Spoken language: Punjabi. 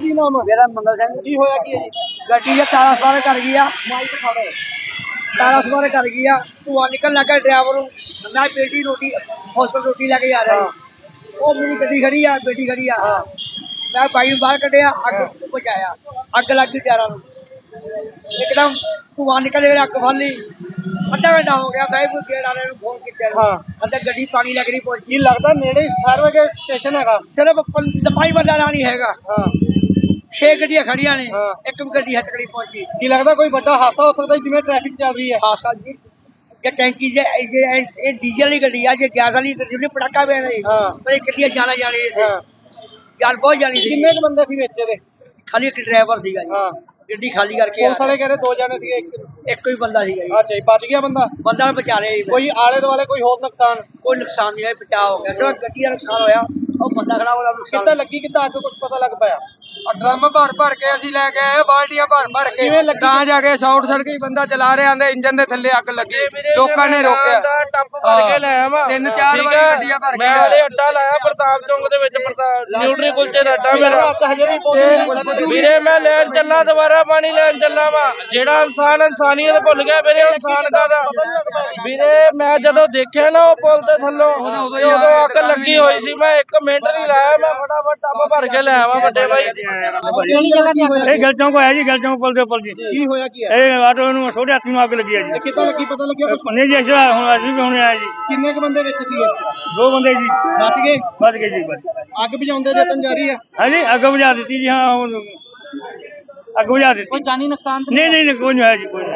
ਕੀ ਨਾਮ ਹੈ ਮੇਰਾ ਮੰਗਲ ਸਿੰਘ। ਕੀ ਹੋਇਆ ਕੀ ਹੈ ਜੀ? ਗੱਡੀ ਦੇ ਤਾਰਾ ਸਵਾਰ ਕਰ ਗਿਆ ਤਾਰਾ ਸਵਾਰ ਕਰ ਗਿਆ ਧੂਆ ਨਿਕਲ ਲੱਗਾ ਡਰਾਈਵਰ ਨੂੰ। ਮੈਂ ਬੇਟੀ ਰੋਟੀ ਹਸਪਤਾਲ ਰੋਟੀ ਲੈ ਕੇ ਜਾ ਰਿਹਾ ਸੀ ਉਹ ਮੇਰੀ ਗੱਡੀ ਖੜੀ ਆ ਬੇਟੀ ਖੜੀ ਆ। ਮੈਂ ਬਾਈ ਨੂੰ ਬਾਹਰ ਕੱਢਿਆ ਅੱਗ ਬਚਾਇਆ ਅੱਗ ਲੱਗ ਗਈ ਟਾਇਰਾਂ ਨੂੰ। ਇੱਕਦਮ ਧੂਆ ਨਿਕਲ ਗਿਆ ਅੱਗ ਫੜ ਲਈ। ਅੱਧਾ ਘੰਟਾ ਹੋ ਗਿਆ ਵੀ ਗੇੜ ਵਾਲੇ ਨੂੰ ਫੋਨ ਕੀਤਾ। ਹਾਂ। ਅੰਦਰ ਗੱਡੀ ਪਾਣੀ ਲੱਗ ਰਹੀ ਪਹੁੰਚੀ। ਕੀ ਲੱਗਦਾ ਨੇੜੇ ਫਾਇਰ ਬ੍ਰਿਗੇਡ ਸਟੇਸ਼ਨ ਹੈਗਾ? ਸਿਰਫ ਦਵਾਈ ਬੰਦਾ ਨਹੀਂ ਹੈਗਾ। ਹਾਂ। ਛੇ ਗੱਡੀਆਂ ਖੜੀਆਂ ਨੇ। ਇੱਕ ਵੀ ਗੱਡੀ ਹਟਕੜੀ ਪਹੁੰਚੀ। ਕੀ ਲੱਗਦਾ ਕੋਈ ਵੱਡਾ ਹਾਦਸਾ ਹੋ ਸਕਦਾ ਜਿਵੇਂ ਟ੍ਰੈਫਿਕ ਚੱਲ ਰਹੀ ਹੈ? ਖਾਸਾ ਜੀ ਇਹ ਟੈਂਕੀ ਜੇ ਜੇ ਇਹ- ਡੀਜ਼ਲ ਵਾਲੀ ਗੱਡੀ ਆ ਜੇ ਗੈਸ ਵਾਲੀ ਗੱਡੀ ਉਹਨੇ ਪਟਾਕਾ ਪਿਆ ਨਹੀਂ ਹਾਂ। ਪਰ ਇਹ ਗੱਡੀਆਂ ਜਾਣਾ ਜਾਣੀ ਸੀ। ਹਾਂ। ਜਾਨ ਬਹੁਤ ਜਾਣੀ ਸੀ। ਕਿੰਨੇ ਕੁ ਬੰਦੇ ਸੀ ਵਿੱਚ ਇਹਦੇ? ਖਾਲੀ ਇੱਕ ਡਰਾਈਵਰ ਸੀਗਾ ਜੀ। ਹਾਂ। ਗੱਡੀ ਖਾਲੀ ਕਰਕੇ ਆ ਪੁਲਿਸ ਵਾਲੇ ਕਹਿੰਦੇ ਦੋ ਜਣੇ ਸੀਗੇ ਇੱਕ ਇੱਕ ਹੀ ਬੰਦਾ ਸੀਗਾ ਜੀ ਅੱਛਾ ਜੀ ਬਚ ਗਿਆ ਬੰਦਾ ਬੰਦਾ ਨੂੰ ਬਚਾ ਲਿਆ ਜੀ ਕੋਈ ਆਲੇ ਦੁਆਲੇ ਕੋਈ ਹੋਰ ਨੁਕਸਾਨ ਕੋਈ ਨੁਕਸਾਨ ਨਹੀਂ ਹੋਇਆ ਬਚਾਅ ਹੋ ਗਿਆ ਸਿਰਫ ਗੱਡੀ ਦਾ ਨੁਕਸਾਨ ਹੋਇਆ ਉਹ ਬੰਦਾ ਖੜਾ ਉਹਦਾ ਨੁਕਸਾਨ ਕਿੱਦਾਂ ਲੱਗੀ ਕਿੱਦਾਂ ਅੱਗ ਕੁਝ ਪਤਾ ਲੱਗ ਪਾਇਆ ਡਰਮ ਭਰ ਭਰ ਕੇ ਅਸੀਂ ਲੈ ਕੇ ਆਏ ਬਾਲਟੀਆਂ ਭਰ ਭਰ ਕੇ ਕਿਵੇਂ ਲੱਗੀ? ਤਾਂ ਜਾ ਕੇ ਸ਼ਾਰਟ ਸਰਕਟ ਬੰਦਾ ਚਲਾ ਰਿਹਾ ਆਂਦੇ ਇੰਜਨ ਦੇ ਥੱਲੇ ਅੱਗ ਲੱਗੀ ਲੋਕਾਂ ਨੇ ਰੋਕਿਆ ਟੱਪ ਭਰ ਕੇ ਲੈ ਆਵਾਂ ਤਿੰਨ ਚਾਰ ਵਾਰੀ ਗੱਡੀਆਂ ਭਰ ਕੇ ਮੈਂ ਅੱਡਾ ਲਾਇਆ ਪ੍ਰਤਾਪ ਚੌਂਕ ਦੇ ਵਿੱਚ ਨਿਊਟਰੀ ਕੁਲਚੇ ਦਾ ਅੱਡਾ ਮੇਰਾ ਅੱਗ ਵੀਰੇ ਮੈਂ ਲੈਣ ਚੱਲਾਂ ਦੁਬਾਰਾ ਪਾਣੀ ਲੈਣ ਚੱਲਾਂ ਵਾ। ਜਿਹੜਾ ਇਨਸਾਨ ਇਨਸਾਨੀਅਤ ਭੁੱਲ ਗਿਆ ਵੀਰੇ ਇਨਸਾਨ ਕਾਦਾ ਵੀਰੇ ਮੈਂ ਜਦੋਂ ਦੇਖਿਆ ਨਾ ਉਹ ਪੁਲ ਤੇ ਥੱਲੋਂ ਉਦੋਂ ਅੱਗ ਲੱਗੀ ਹੋਈ ਸੀ ਮੈਂ 1 ਮਿੰਟ ਨਹੀਂ ਲਾਇਆ ਮੈਂ ਫਟਾਫਟ ਟੱਪ ਭਰ ਕੇ ਲੈ ਆਵਾਂ ਵੱਡੇ ਭਾਈ ਦੀ ਇਹ ਗਲ ਚੌਂਕ ਆਇਆ ਜੀ ਗਲ ਚੌਂਕ ਪੁਲ ਦੇ ਉੱਪਰ ਜੀ। ਕੀ ਹੋਇਆ ਕੀ ਹੈ? ਇਹ ਆਟੋ ਨੂੰ ਛੋਟੇ ਹਾਥੀ ਨੂੰ ਅੱਗ ਲੱਗੀ ਹੈ ਜੀ। ਕਿੱਦਾਂ ਲੱਗੀ ਪਤਾ ਲੱਗਿਆ? ਪੰਨੇ ਜੀ ਐਸਾ ਹੁਣ ਅਸੀਂ ਵੀ ਹੁਣ ਆਇਆ ਜੀ। ਕਿੰਨੇ ਕੁ ਬੰਦੇ ਵਿੱਚ ਸੀਗੇ ਦੋ ਬੰਦੇ ਜੀ। ਬਚ ਗਏ? ਵੱਧ ਗਏ ਜੀ ਬਚ ਅੱਗ ਬੁਝਾਉਂਦੇ ਯਤਨ ਜਾਰੀ ਹੈ ਹਾਂਜੀ ਅੱਗ ਬੁਝਾ ਦਿੱਤੀ ਜੀ ਹਾਂ ਹੁਣ ਅੱਗ ਬੁਝਾ ਦਿੱਤੀ। ਜਾਨੀ ਨੁਕਸਾਨ ਨਹੀਂ ਨਹੀਂ ਨਹੀਂ, ਕੋਈ ਨਹੀਂ ਹੋਇਆ ਜੀ ਕੋਈ ਨਹੀਂ।